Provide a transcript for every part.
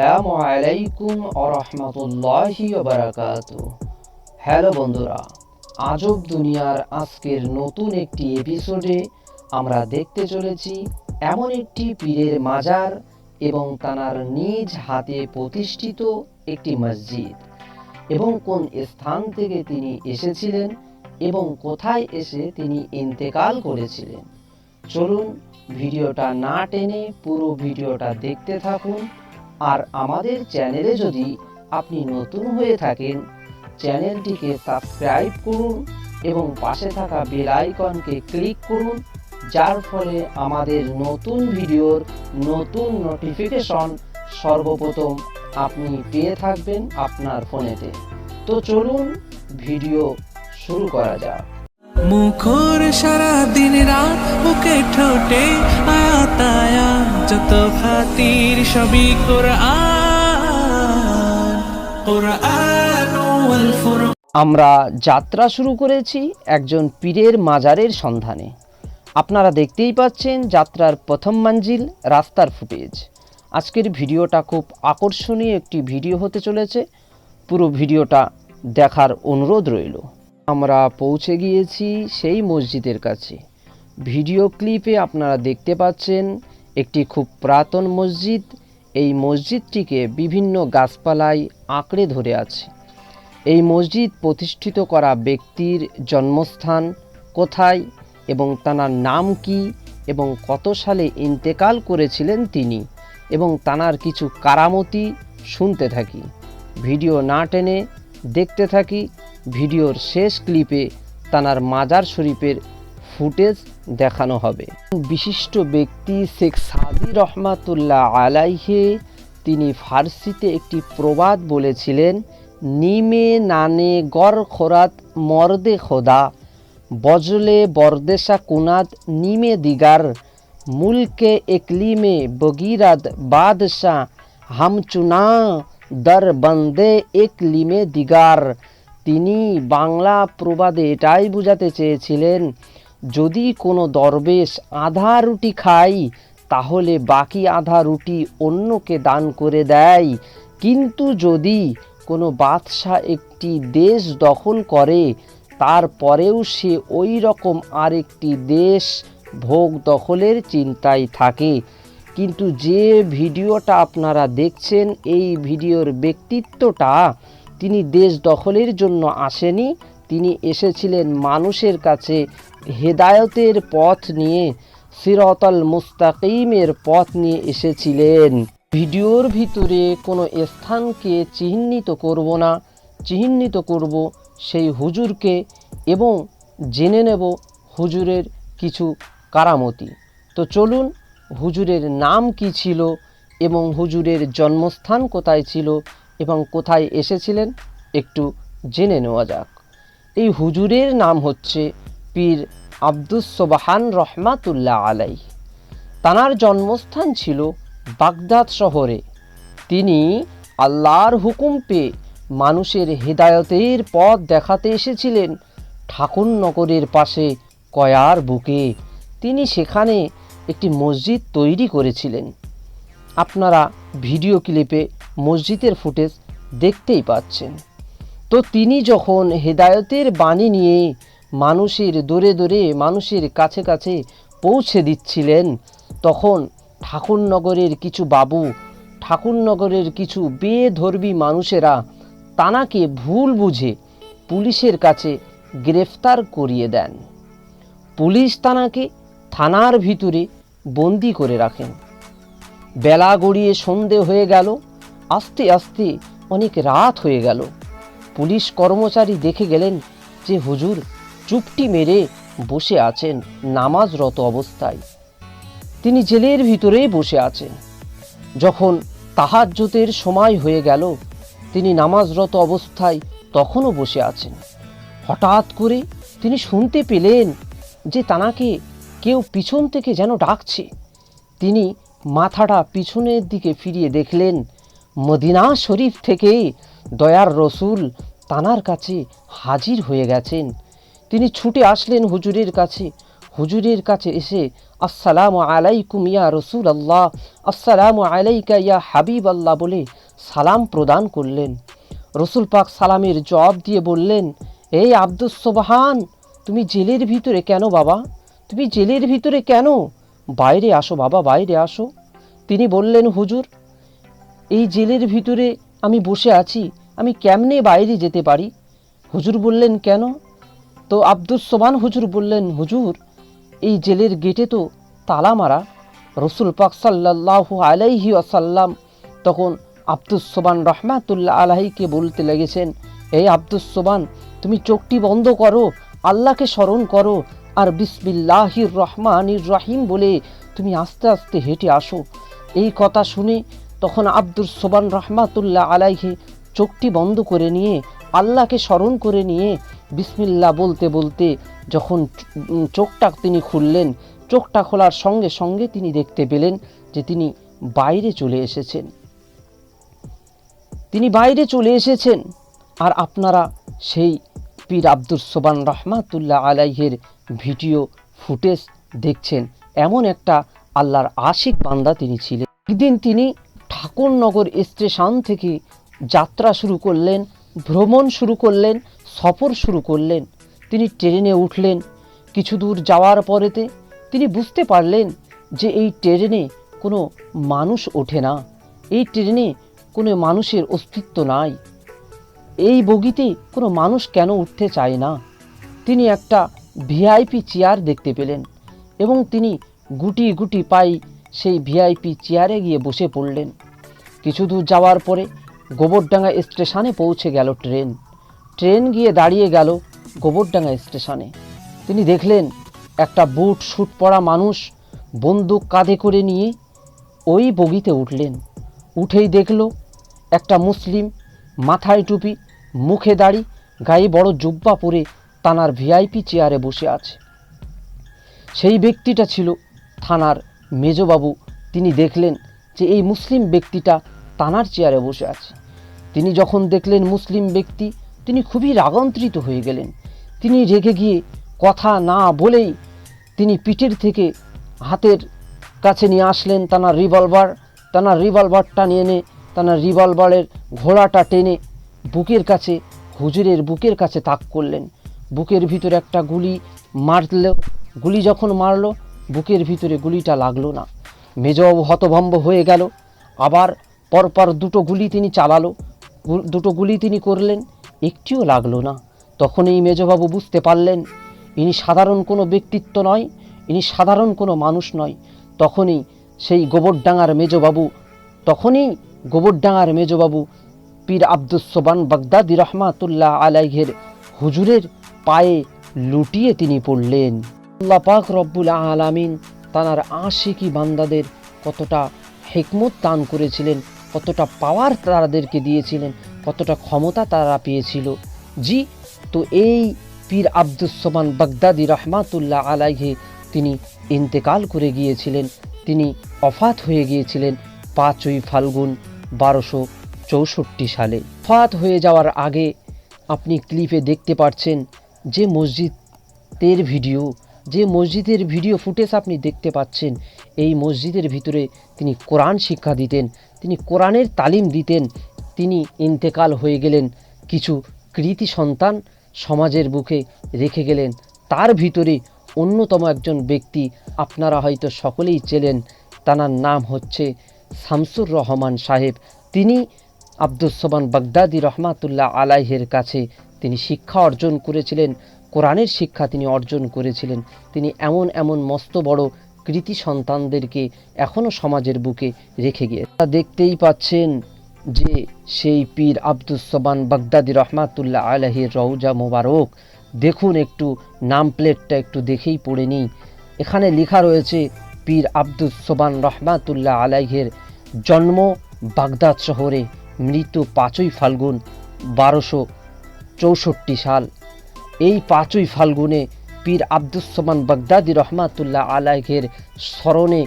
আসসালামু আলাইকুম আরহামতুল্লাহি বারাকাত হ্যালো বন্ধুরা, আজব দুনিয়ার আজকের নতুন একটি এপিসোডে আমরা দেখতে চলেছি এমন একটি পীরের মাজার এবং তানার নিজ হাতে প্রতিষ্ঠিত একটি মসজিদ এবং কোন স্থান থেকে তিনি এসেছিলেন এবং কোথায় এসে তিনি ইন্তেকাল করেছিলেন। চলুন ভিডিওটা না টেনে পুরো ভিডিওটা দেখতে থাকুন আর আমাদের চ্যানেলে যদি আপনি নতুন হয়ে থাকেন, চ্যানেলটিকে সাবস্ক্রাইব করুন এবং পাশে থাকা বেল আইকনকে ক্লিক করুন, যার ফলে আমাদের নতুন ভিডিওর নতুন নোটিফিকেশন সর্বপ্রথম আপনি পেয়ে থাকবেন আপনার ফোনেতে। তো চলুন, ভিডিও শুরু করা যাক। মুখর সারা দিন রাত, বুকে ঠোঁটে আতায়া, যত খাতির সবই আমরা যাত্রা শুরু করেছি একজন পীরের মাজারের সন্ধানে। আপনারা দেখতেই পাচ্ছেন যাত্রার প্রথম মঞ্জিল, রাস্তার ফুটেজ। আজকের ভিডিওটা খুব আকর্ষণীয় একটি ভিডিও হতে চলেছে। পুরো ভিডিওটা দেখার অনুরোধ রইল। আমরা পৌঁছে গিয়েছি সেই মসজিদের কাছে। ভিডিও ক্লিপে আপনারা দেখতে পাচ্ছেন একটি খুব পুরাতন মসজিদ। এই মসজিদটিকে বিভিন্ন গাছপালায় আঁকড়ে ধরে আছে। এই মসজিদ প্রতিষ্ঠিত করা ব্যক্তির জন্মস্থান কোথায় এবং তানার নাম কি এবং কত সালে ইন্তেকাল করেছিলেন তিনি এবং তানার কিছু কারামতি শুনতে থাকি। ভিডিও না টেনে দেখতে থাকি ভিডিওর শেষ ক্লিপে তানার মাজার শরীফের ফুটেজ দেখানো হবে। বিশিষ্ট ব্যক্তি শেখ সাদি রহমাতুল্লাহ আলাইহে, তিনি ফার্সিতে একটি প্রবাদ বলেছিলেন, নিমে নানে গর খোরাত, মর্দে খোদা বজলে বরদেশা কুনাদ নিমে দিগার, মুলকে একলিমে বগিরাদ বাদশাহ, হামচুনা দর বন্দে একলিমে দিগার। তিনি বাংলা প্রবাদে এটাই বোঝাতে চেয়েছিলেন, যদি কোনো দরবেশ আধা রুটি খায়, তাহলে বাকি আধা রুটি অন্যকে দান করে দেয়। কিন্তু যদি কোনো বাদশাহ একটি দেশ দখল করে, তারপরেও সে ওই রকম আরেকটি দেশ ভোগ দখলের চিন্তায় থাকে। কিন্তু যে ভিডিওটা আপনারা দেখছেন, এই ভিডিওর ব্যক্তিত্বটা তিনি দেশ দখলের জন্য আসেনি, তিনি এসেছিলেন মানুষের কাছে হেদায়তের পথ নিয়ে, সিরতল মুস্তাকিমের পথ নিয়ে এসেছিলেন। ভিডিওর ভিতরে কোনো স্থানকে চিহ্নিত করব না, চিহ্নিত করব সেই হুজুরকে এবং জেনে নেব হুজুরের কিছু কারামতি। তো চলুন, হুজুরের নাম কি ছিল এবং হুজুরের জন্মস্থান কোথায় ছিল এবং কোথায় এসেছিলেন একটু জেনে নেওয়া যাক। এই হুজুরের নাম হচ্ছে পীর আব্দুস সোবাহান রহমাতুল্লাহ আলাই তানার জন্মস্থান ছিল বাগদাদ শহরে। তিনি আল্লাহর হুকুম পেয়ে মানুষের হেদায়তের পথ দেখাতে এসেছিলেন ঠাকুরনগরের পাশে কয়ার বুকে। তিনি সেখানে একটি মসজিদ তৈরি করেছিলেন। আপনারা ভিডিও ক্লিপে মসজিদের ফুটেজ দেখতেই পাচ্ছেন। তো তিনি যখন হেদায়তের বাণী নিয়ে মানুষের দূরে দূরে মানুষের কাছে কাছে পৌঁছে দিচ্ছিলেন, তখন ঠাকুরনগরের কিছু বাবু, ঠাকুরনগরের কিছু বেধর্মী মানুষেরা তানাকে ভুল বুঝে পুলিশের কাছে গ্রেফতার করিয়ে দেন। পুলিশ তানাকে থানার ভিতরে বন্দি করে রাখেন। বেলা গড়িয়ে সন্ধে হয়ে গেল আস্তে আস্তে অনেক রাত হয়ে গেল। পুলিশ কর্মচারী দেখে গেলেন যে হুজুর চুপটি মেরে বসে আছেন নামাজরত অবস্থায়। তিনি জেলের ভিতরেই বসে আছেন। যখন তাহাজ্জুতের সময় হয়ে গেল, তিনি নামাজরত অবস্থায় তখনও বসে আছেন। হঠাৎ করে তিনি শুনতে পেলেন যে তানাকে কেউ পিছন থেকে যেন ডাকছে। তিনি মাথাটা পিছনের দিকে ফিরিয়ে দেখলেন মদিনা শরীফ থেকে দয়ার রসুল তানার কাছে হাজির হয়ে গেছেন। তিনি ছুটে আসলেন হুজুরের কাছে। হুজুরের কাছে এসে, আসসালামু আলাইকুম ইয়া রসুল আল্লাহ আসসালামু আলাইকা ইয়া হাবিব আল্লাহ বলে সালাম প্রদান করলেন। রসুল পাক সালামের জবাব দিয়ে বললেন এই আব্দুস সোবাহান, তুমি জেলের ভিতরে কেন বাবা? তুমি জেলের ভিতরে কেন? বাইরে আসো বাবা, বাইরে আসো। তিনি বললেন, হুজুর এই জেলের ভিতরে আমি বসে আছি, আমি কেমনে বাইরে যেতে পারি? হুজুর বললেন, কেন? তো আব্দুস সোবান হুজুর বললেন, হুজুর, এই জেলের গেটে তো তালা মারা। রসুল পাক সাল্লাহু আলাইহি আসাল্লাম তখন আব্দুস সোবান রহমাতুল্লাহ আলাহিকে বলতে লেগেছেন, এই আব্দুস সোবান, তুমি চোখটি বন্ধ করো, আল্লাহকে স্মরণ করো, আর বিসমিল্লাহির রহমানির রহিম বলে তুমি আস্তে আস্তে হেঁটে আসো। এই কথা শুনে তখন আব্দুল সোবান রহমাতুল্লাহ আলাইহে চোখটি বন্ধ করে নিয়ে, আল্লাহকে স্মরণ করে নিয়ে বিসমিল্লা বলতে বলতে যখন চোখটা তিনি খুললেন, চোখটা খোলার সঙ্গে সঙ্গে তিনি দেখতে পেলেন যে তিনি বাইরে চলে এসেছেন। তিনি বাইরে চলে এসেছেন আর আপনারা সেই পীর আব্দুল সোবান রহমাতুল্লাহ আলাইহের ভিডিও ফুটেজ দেখছেন। এমন একটা আল্লাহর আশিক বান্দা তিনি ছিলেন। একদিন তিনি ঠাকুরনগর স্টেশন থেকে যাত্রা শুরু করলেন, ভ্রমণ শুরু করলেন, সফর শুরু করলেন। তিনি ট্রেনে উঠলেন। কিছু দূর যাওয়ার পরেতে তিনি বুঝতে পারলেন যে এই ট্রেনে কোনো মানুষ ওঠে না। এই ট্রেনে কোনো মানুষের অস্তিত্ব নাই। এই বগিতে কোনো মানুষ কেন উঠতে চায় না? তিনি একটা ভিআইপি চেয়ার দেখতে পেলেন এবং তিনি গুটি গুটি পাই সেই ভিআইপি চেয়ারে গিয়ে বসে পড়লেন। কিছু দূর যাওয়ার পরে গোবরডাঙ্গা স্টেশনে পৌঁছে গেল ট্রেন। ট্রেন গিয়ে দাঁড়িয়ে গেল গোবরডাঙ্গা স্টেশনে। তিনি দেখলেন, একটা বুট শুট পরা মানুষ বন্দুক কাঁধে করে নিয়ে ওই বগিতে উঠলেন। উঠেই দেখল, একটা মুসলিম মাথায় টুপি, মুখে দাড়ি, গায়ে বড় জুব্বা পরে তানার ভিআইপি চেয়ারে বসে আছে। সেই ব্যক্তিটা ছিল থানার মেজবাবু, তিনি দেখলেন যে এই মুসলিম ব্যক্তিটা তানার চেয়ারে বসে আছে। তিনি যখন দেখলেন মুসলিম ব্যক্তি, তিনি খুবই রাগান্তরিত হয়ে গেলেন। তিনি রেগে গিয়ে কথা না বলেই তিনি পিঠের থেকে হাতের কাছে নিয়ে আসলেন তানার রিভলভার। তানার রিভলভারটা নিয়ে এনে তানার রিভলভারের ঘোড়াটা টেনে বুকের কাছে, হুজুরের বুকের কাছে তাক করলেন। বুকের ভিতরে একটা গুলি মারল। গুলি যখন মারলো বুকের ভিতরে গুলিটা লাগল না। মেজবাবু হতভম্ব হয়ে গেল। আবার পরপর দুটো গুলি তিনি চালালো। দুটো গুলি তিনি করলেন, একটিও লাগল না। তখন এই মেজবাবু বুঝতে পারলেন, ইনি সাধারণ কোনো ব্যক্তিত্ব নয়, ইনি সাধারণ কোনো মানুষ নয়। তখনই সেই গোবরডাঙ্গার মেজবাবু, তখনই গোবরডাঙ্গার মেজবাবু পীর আব্দুস সোবান বাগদাদি রহমাতুল্লাহ আলাইহের হুজুরের পায়ে লুটিয়ে তিনি পড়লেন। আল্লাহ পাক রব্বুল আলামিন তানার আশিকি বান্দাদের কতটা হেকমত দান করেছিলেন, কতটা পাওয়ার তাদেরকে দিয়েছিলেন, কতটা ক্ষমতা তারা পেয়েছিল। জি, তো এই পীর আব্দুস সোমান বাগদাদি রহমাতুল্লাহ আলাইহে তিনি ইন্তেকাল করে গিয়েছিলেন, তিনি অফাত হয়ে গিয়েছিলেন পাঁচই ফাল্গুন বারোশো চৌষট্টি সালে। ফাত হয়ে যাওয়ার আগে আপনি ক্লিপে দেখতে পাচ্ছেন যে মসজিদের ভিডিও যে মসজিদের ভিডিও ফুটেজ আপনি দেখতে পাচ্ছেন, এই মসজিদের ভিতরে তিনি কোরআন শিক্ষা দিতেন, তিনি কোরআনের তালিম দিতেন, তিনি ইন্তেকাল হয়ে গেলেন, কিছু কৃতি সন্তান সমাজের বুকে রেখে গেলেন, তার ভিতরে অন্যতম একজন ব্যক্তি আপনারা হয়তো সকলেই চেলেন তানার নাম হচ্ছে শামসুর রহমান সাহেব। তিনি আব্দুস সোবান বাগদাদি রহমাতুল্লাহ আলাইহের কাছে তিনি শিক্ষা অর্জন করেছিলেন কোরআনের শিক্ষা তিনি অর্জন করেছিলেন। তিনি এমন এমন মস্ত বড় কৃতি সন্তানদেরকে এখনও সমাজের বুকে রেখে গিয়ে তা দেখতেই পাচ্ছেন যে সেই পীর আব্দুস সোবান বাগদাদি রহমাতুল্লাহ আলাহির রৌজা মোবারক। দেখুন একটু নাম প্লেটটা একটু দেখেই পড়ে নিই। এখানে লেখা রয়েছে, পীর আব্দুস সোবান রহমাতুল্লাহ আলাইহের জন্ম বাগদাদ শহরে মৃত্যু পাঁচই ফাল্গুন বারোশো চৌষট্টি সাল। এই পাঁচই ফাল্গুনে পীর আব্দুস সোমান বাগদাদি রহমাতুল্লাহ আলাইহের স্মরণে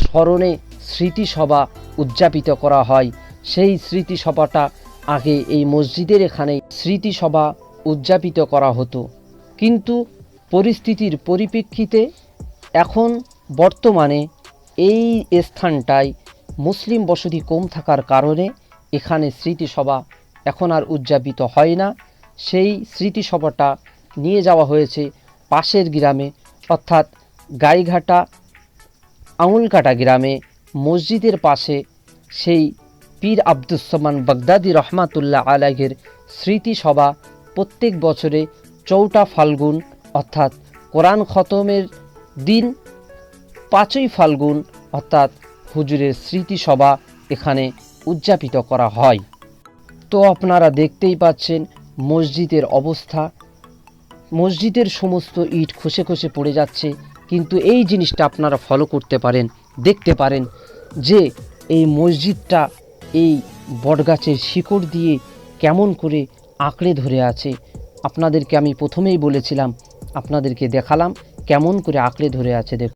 স্মরণে স্মৃতিসভা উদযাপিত করা হয়। সেই স্মৃতিসভাটা আগে এই মসজিদের এখানে স্মৃতিসভা উদযাপিত করা হতো। কিন্তু পরিস্থিতির পরিপ্রেক্ষিতে এখন বর্তমানে এই স্থানটায় মুসলিম বসতি কম থাকার কারণে এখানে স্মৃতিসভা এখন আর উদযাপিত হয় না। সেই স্মৃতিসভাটা নিয়ে যাওয়া হয়েছে পাশের গ্রামে। অর্থাৎ গাইঘাটা, আঙুলকাটা গ্রামে মসজিদের পাশে সেই পীর আব্দুসমান বাগদাদি রহমাতুল্লাহ আলাইহের স্মৃতিসভা প্রত্যেক বছরে চৌটা ফাল্গুন, অর্থাৎ কোরআন খতমের দিন পাঁচই ফাল্গুন, অর্থাৎ হুজুরের স্মৃতিসভা এখানে উদযাপিত করা হয়। তো আপনারা দেখতেই পাচ্ছেন মসজিদের অবস্থা। মসজিদের সমস্ত ইট খসে খসে পড়ে যাচ্ছে, কিন্তু এই জিনিসটা আপনারা ফলো করতে পারেন, দেখতে পারেন যে এই মসজিদটা এই বটগাছের শিকড় দিয়ে কেমন করে আঁকড়ে ধরে আছে। আপনাদেরকে আমি প্রথমেই বলেছিলাম, আপনাদেরকে দেখালাম কেমন করে আঁকড়ে ধরে আছে, দেখুন।